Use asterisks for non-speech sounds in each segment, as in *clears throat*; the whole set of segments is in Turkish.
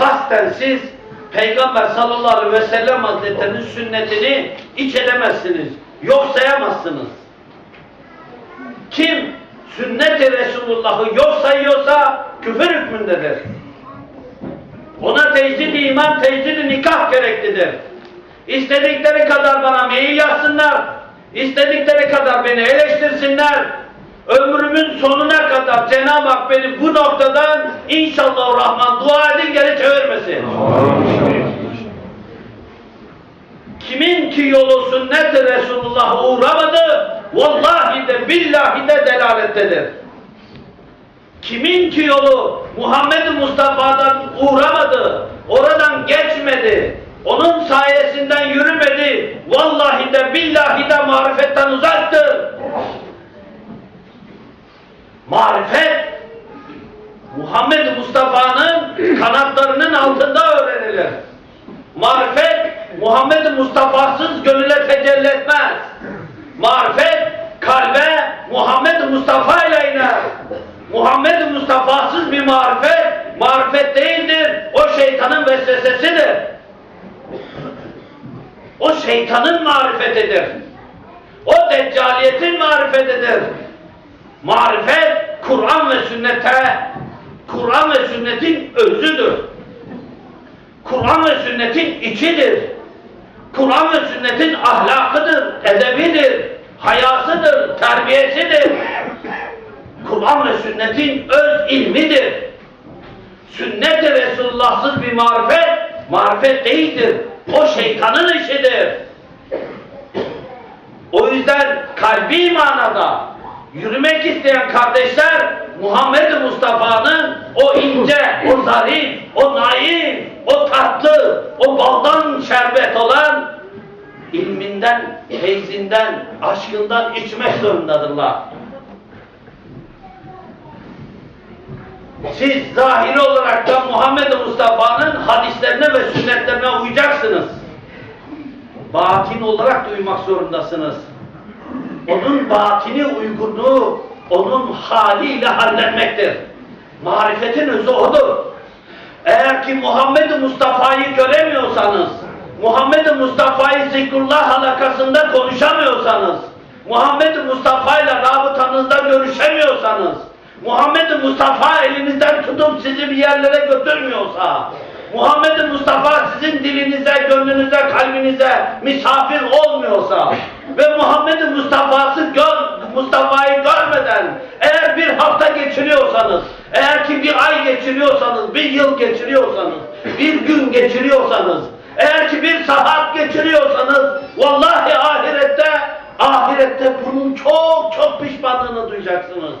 kasten siz Peygamber sallallahu aleyhi ve sellem hazretlerinin sünnetini iç edemezsiniz. Yok sayamazsınız. Kim sünnet-i Resulullah'ı yok sayıyorsa küfür hükmündedir. Ona tecdid iman, tecdid nikah gereklidir. İstedikleri kadar bana mail yazsınlar, istedikleri kadar beni eleştirsinler. Ömrümün sonuna kadar Cenab-ı Hak beni bu noktadan inşallah Rahman dua edin geri çevirmesin. Kimin ki yolu sünnet-i Resulullah'a uğramadı, vallahi de billahi de delalettedir. Kimin ki yolu Muhammed Mustafa'dan uğramadı, oradan geçmedi, onun sayesinden yürümedi, vallahi de billahi Marifet, Muhammed Mustafa'nın kanatlarının altında öğrenilir. Marifet, Muhammed Mustafa'sız gönüle tecelli etmez. Marifet, kalbe Muhammed Mustafa ile iner. Muhammed Mustafa'sız bir marifet, marifet değildir. O şeytanın vesvesesidir. O şeytanın marifetidir. O deccaliyetin marifetidir. Marifet, Kur'an ve sünnete, Kur'an ve sünnetin özüdür. Kur'an ve sünnetin içidir. Kur'an ve sünnetin ahlakıdır, edebidir, hayasıdır, terbiyesidir. Kur'an ve sünnetin öz ilmidir. Sünnet-i Resulullah'sız bir marifet, marifet değildir. O şeytanın işidir. O yüzden kalbi manada yürümek isteyen kardeşler Muhammed Mustafa'nın o ince, o zarif, o naif, o tatlı, o baldan şerbet olan ilminden, feyzinden, aşkından içmek zorundadırlar. Siz zahiri olarak da Muhammed Mustafa'nın hadislerine ve sünnetlerine uyacaksınız. Batin olarak duymak zorundasınız. Onun batini uygunluğu, onun haliyle hallenmektir. Marifetin özü odur. Eğer ki Muhammed Mustafa'yı göremiyorsanız, Muhammed Mustafa'yı zikrullah halakasında konuşamıyorsanız, Muhammed Mustafa ile rabıtanızda görüşemiyorsanız, Muhammed Mustafa elinizden tutup sizi bir yerlere götürmüyorsa, Muhammed Mustafa sizin dilinize, gönlünüze, kalbinize misafir olmuyorsa ve Muhammed Mustafa'sı gör, Mustafa'yı görmeden eğer bir hafta geçiriyorsanız, eğer ki bir ay geçiriyorsanız, bir yıl geçiriyorsanız, bir gün geçiriyorsanız, eğer ki bir saat geçiriyorsanız, vallahi ahirette, ahirette bunun çok çok pişmanlığını duyacaksınız.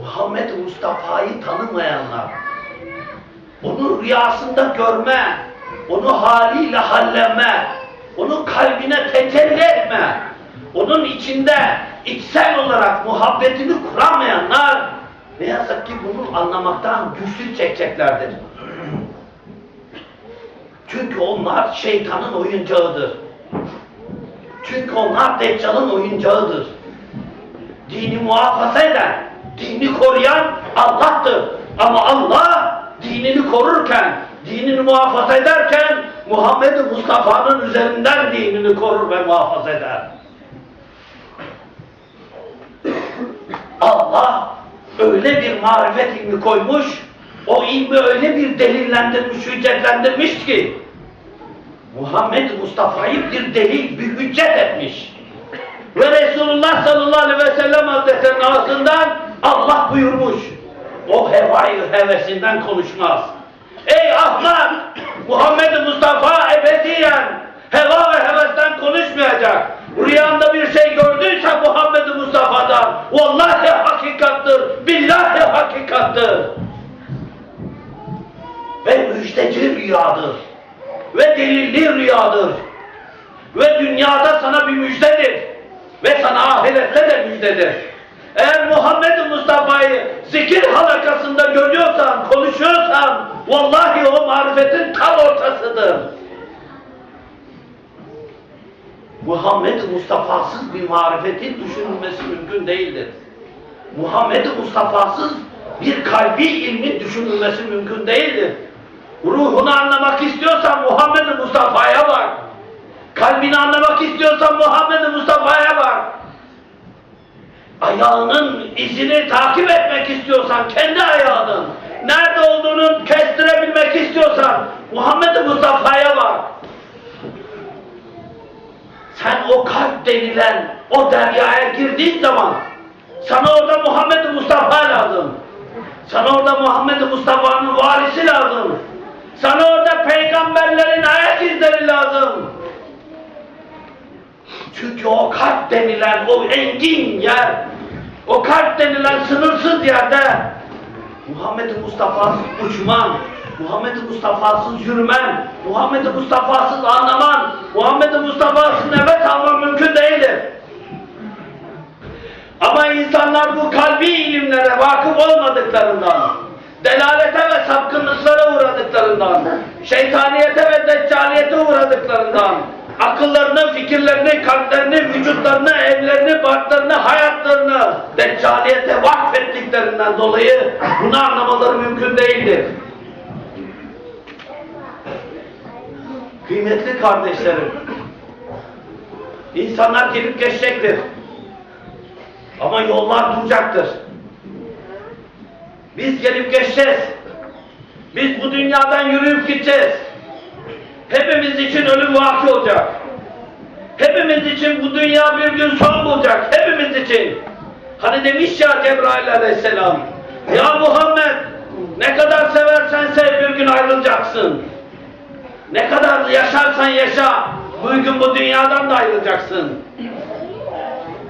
Muhammed Mustafa'yı tanımayanlar, onu rüyasında görme, onu haliyle hallenme, onu kalbine tecelli etme, onun içinde içsel olarak muhabbetini kuramayanlar ne yazık ki bunu anlamaktan güçlük çekeceklerdir. *clears throat* Çünkü onlar şeytanın oyuncağıdır. Çünkü onlar Deccal'ın oyuncağıdır. Dini muhafaza eden, dini koruyan Allah'tır. Ama Allah dinini korurken, dinini muhafaza ederken Muhammed Mustafa'nın üzerinden dinini korur ve muhafaza eder. Allah öyle bir marifet ilmi koymuş, o ilmi öyle bir delillendirmiş, hüccetlendirmiş ki Muhammed Mustafa'yı bir delil, bir hüccet etmiş. Ve Resulullah sallallahu aleyhi ve sellem hazretlerinin ağzından Allah buyurmuş. O hevayı hevesinden konuşmaz. Ey ahmak! Muhammed Mustafa ebediyen heva ve hevesten konuşmayacak. Rüyanda bir şey gördüyse Muhammed Mustafa'dan vallahi hakikattır, billahi hakikattır. Ve müjdeci rüyadır. Ve delilli rüyadır. Ve dünyada sana bir müjdedir. Ve sana ahirette de müjdedir. Eğer Muhammed Mustafa'yı zikir halakasında görüyorsan, konuşuyorsan, vallahi o marifetin tam ortasıdır. Muhammed Mustafa'sız bir marifetin düşünülmesi mümkün değildir. Muhammed Mustafa'sız bir kalbi ilmin düşünülmesi mümkün değildir. Ruhunu anlamak istiyorsan Muhammed Mustafa'ya bak. Kalbini anlamak istiyorsan Muhammed Mustafa'ya bak. Ayağının izini takip etmek istiyorsan kendi ayağının nerede olduğunu kestirebilmek istiyorsan Muhammed Mustafa'ya bak. Sen o kalp denilen o deryaya girdiğin zaman sana orada Muhammed Mustafa lazım. Sana orada Muhammed Mustafa'nın varisi lazım. Sana orada peygamberlerin ayak izleri lazım. Çünkü o kalp denilen o engin yer, o kalp denilen sınırsız yerde Muhammed Mustafa'sız uçman, Muhammed Mustafa'sız yürümen, Muhammed Mustafa'sız anlaman, Muhammed Mustafa'sız nefes alman mümkün değildir. Ama insanlar bu kalbi ilimlere vakıf olmadıklarından, delalete ve sapkınlıklara uğradıklarından, şeytaniyete ve deccaliyete uğradıklarından, akıllarını, fikirlerini, kalplerini, vücutlarını, evlerini, barklarını, hayatlarını deccaliyete vakfettiklerinden dolayı bunu anlamaları mümkün değildir. Kıymetli kardeşlerim, insanlar gelip geçecektir. Ama yollar duracaktır. Biz gelip geçeceğiz. Biz bu dünyadan yürüyüp gideceğiz. Hepimiz için ölüm vaki olacak. Hepimiz için bu dünya bir gün son bulacak. Hepimiz için. Hani demiş ya Cebrail aleyhisselam. Ya Muhammed ne kadar seversen sev bir gün ayrılacaksın. Ne kadar yaşarsan yaşa bir gün bu dünyadan da ayrılacaksın.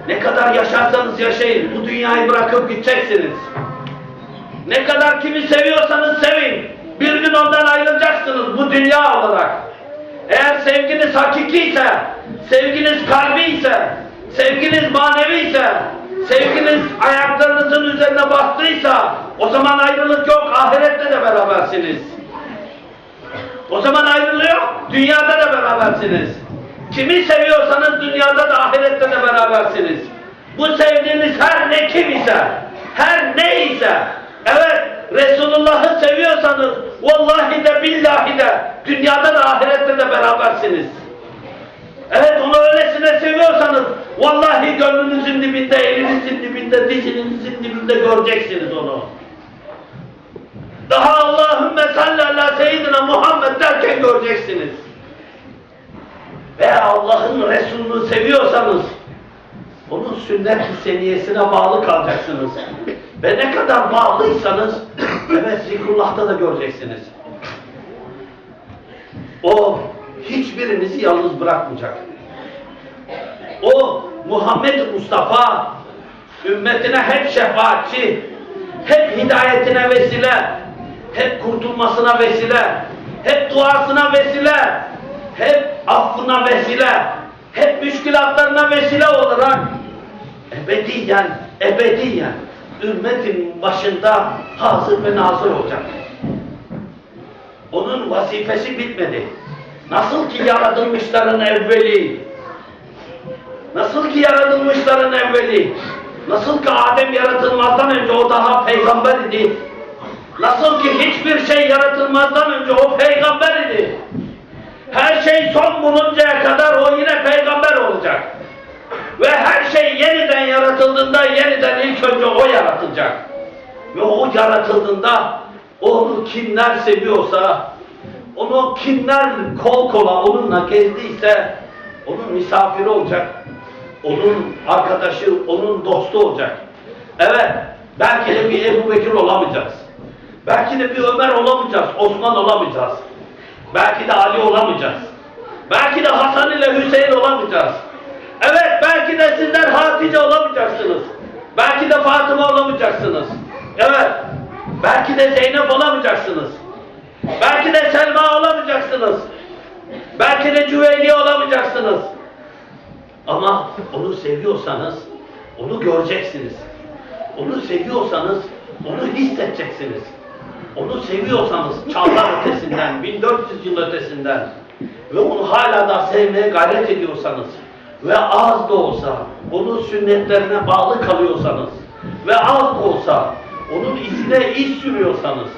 Ne kadar yaşarsanız yaşayın, bu dünyayı bırakıp gideceksiniz. Ne kadar kimi seviyorsanız sevin, bir gün ondan ayrılacaksınız bu dünya olarak. Eğer sevginiz hakiki ise, sevginiz kalbi ise, sevginiz manevi ise, sevginiz ayaklarınızın üzerine bastıysa, o zaman ayrılık yok, ahirette de berabersiniz. O zaman ayrılık yok, dünyada da berabersiniz. Kimi seviyorsanız dünyada da ahirette de berabersiniz. Bu sevdiğiniz her ne kim ise, her ne ise, evet Resulullah'ı seviyorsanız vallahi de billahi de dünyada da ahirette de berabersiniz. Evet onu öylesine seviyorsanız vallahi gönlünüzün dibinde, elinizin dibinde, dizinizin dibinde göreceksiniz onu. Daha Allahümme salli ala seyyidina Muhammed derken göreceksiniz veya Allah'ın Resulü'nü seviyorsanız onun sünnet-i seniyesine bağlı kalacaksınız. Ve ne kadar bağlıysanız *clears throat* evet zikrullah'ta da göreceksiniz. O hiçbirinizi yalnız bırakmayacak. O Muhammed Mustafa ümmetine hep şefaatçi, hep hidayetine vesile, hep kurtulmasına vesile, hep duasına vesile, hep affına vesile, hep müşkilatlarına vesile olarak ebediyen, ebediyen ümmetin başında hazır ve nazır olacak. Onun vazifesi bitmedi. Nasıl ki yaratılmışların evveli, nasıl ki yaratılmışların evveli, nasıl ki Adem yaratılmazdan önce o daha peygamber idi, nasıl ki hiçbir şey yaratılmazdan önce o peygamber idi, her şey son buluncaya kadar o yine peygamber olacak. Ve her şey yeniden yaratıldığında yeniden ilk önce o yaratılacak. Ve o yaratıldığında onu kimler seviyorsa, onu kimler kol kola onunla gezdiyse onun misafiri olacak. Onun arkadaşı, onun dostu olacak. Evet, belki de bir Ebu Bekir olamayacağız. Belki de bir Ömer olamayacağız, Osman olamayacağız. Belki de Ali olamayacağız. Belki de Hasan ile Hüseyin olamayacağız. Evet belki de sizler Hatice olamayacaksınız. Belki de Fatıma olamayacaksınız. Evet. Belki de Zeynep olamayacaksınız. Belki de Selma olamayacaksınız. Belki de Cüveyliye olamayacaksınız. Ama onu seviyorsanız onu göreceksiniz. Onu seviyorsanız onu hissedeceksiniz. Onu seviyorsanız çağlar ötesinden, 1400 yıl ötesinden ve onu hala da sevmeye gayret ediyorsanız ve az da olsa onun sünnetlerine bağlı kalıyorsanız ve az da olsa onun izine iz sürüyorsanız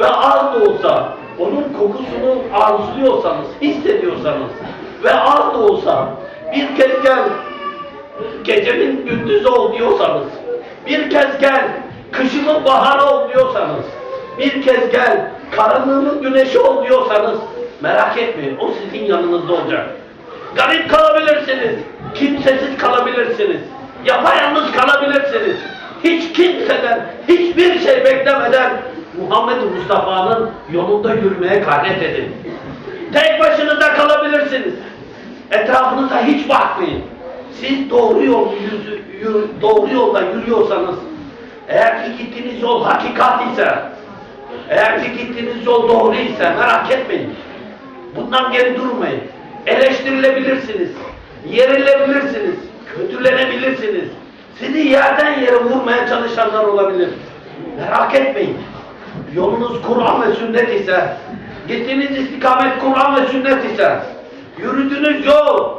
ve az da olsa onun kokusunu arzuluyorsanız, hissediyorsanız ve az da olsa bir kez gel gecemin gündüzü ol diyorsanız, bir kez gel kışımın baharı ol diyorsanız, bir kez gel karanlığımın güneşi ol diyorsanız merak etmeyin o sizin yanınızda olacak. Garip kalabilirsiniz, kimsesiz kalabilirsiniz, yapayalnız kalabilirsiniz. Hiç kimseden, hiçbir şey beklemeden Muhammed Mustafa'nın yolunda yürümeye gayret edin. Tek başınıza kalabilirsiniz. Etrafınıza hiç bakmayın. Siz doğru yol yüzü, yürü- doğru yolda yürüyorsanız, eğer ki gittiğiniz yol hakikat ise, eğer ki gittiğiniz yol doğru ise merak etmeyin. Bundan geri durmayın. Eleştirilebilirsiniz, yerilebilirsiniz, kötülenebilirsiniz. Sizi yerden yere vurmaya çalışanlar olabilir. Merak etmeyin. Yolunuz Kur'an ve sünnet ise, gittiğiniz istikamet Kur'an ve sünnet ise, yürüdüğünüz yol,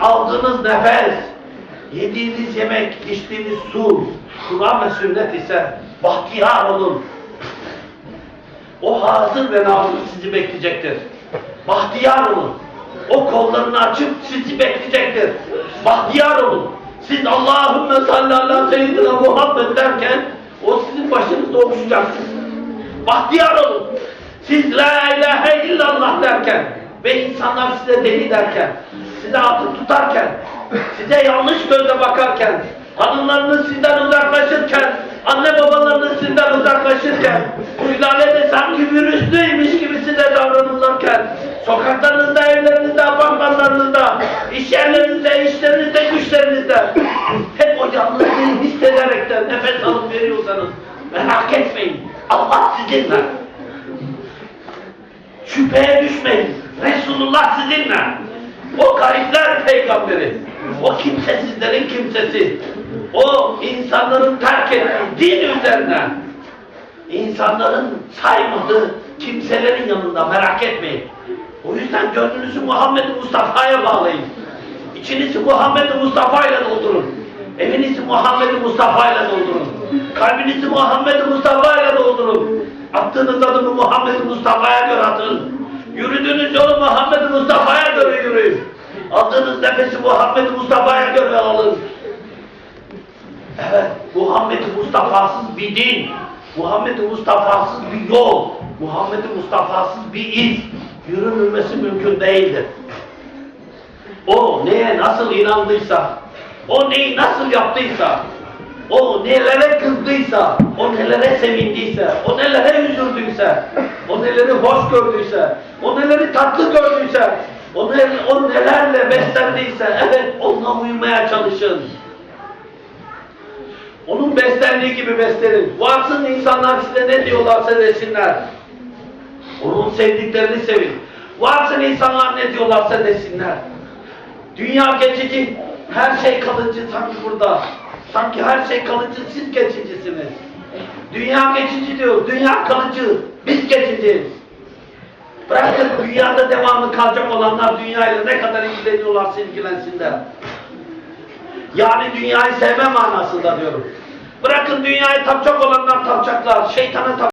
aldığınız nefes, yediğiniz yemek, içtiğiniz su, Kur'an ve sünnet ise bahtiyar olun. O hazır ve nazır sizi bekleyecektir. Bahtiyar olun. O kollarını açıp sizi bekleyecektir. Bahtiyar olun. Siz Allahümme salli ala seyyidina Muhammed derken o sizin başınızda oluşacaktır. Bahtiyar olun. Siz la ilahe illallah derken ve insanlar size deli derken, size atıp tutarken, size yanlış gözle bakarken, hanımlarınız sizden uzaklaşırken, anne babalarınız sizden uzaklaşırken, sülalede sanki virüslüymüş gibi size davranırlarken, sokaklarınızda, evlerinizde, apartmanlarınızda, iş yerlerinizde, işlerinizde, güçlerinizde, hep o yalnızlığı hissederekten nefes alıp veriyorsanız, merak etmeyin, Allah sizinle. Şüpheye düşmeyin. Resulullah sizinle. O garipler peygamberi. O kimsesizlerin kimsesi. O insanların terk ettiği din üzerine. insanların saymadığı kimselerin yanında merak etmeyin. O yüzden gönlünüzü Muhammed Mustafa'ya bağlayın. İçinizi Muhammed Mustafa ile doldurun. Evinizi Muhammed Mustafa ile doldurun. Kalbinizi Muhammed Mustafa ile doldurun. Attığınız adımı Muhammed Mustafa'ya göre atın. Yürüdüğünüz yolu Muhammed Mustafa'ya göre yürüyün. Aldığınız nefesi Muhammed Mustafa'ya göre alın. Evet, Muhammed Mustafa'sız bir din, Muhammed Mustafa'sız bir yol, Muhammed Mustafa'sız bir iz yürünülmesi mümkün değildir. O neye nasıl inandıysa, o neyi nasıl yaptıysa, o nelere kızdıysa, o nelere sevindiyse, o nelere üzüldüyse, o neleri hoş gördüyse, o neleri tatlı gördüyse, o, ne, o nelerle beslendiyse, evet onunla uymaya çalışın. Onun beslendiği gibi beslenin. Varsın insanlar size ne diyorlarsa desinler. Onun sevdiklerini sevin. Varsın insanlar ne diyorlarsa desinler. Dünya geçici, her şey kalıcı sanki burada. Sanki her şey kalıcı, siz geçicisiniz. Dünya geçici diyor, dünya kalıcı, biz geçiciyiz. Bırakın dünyada devamlı kalacak olanlar dünyayla ne kadar ilgileniyorlarsa ilgilensinler. Yani dünyayı sevme manasında diyorum. Bırakın dünyayı tapacak olanlar tapacaklar, şeytana tap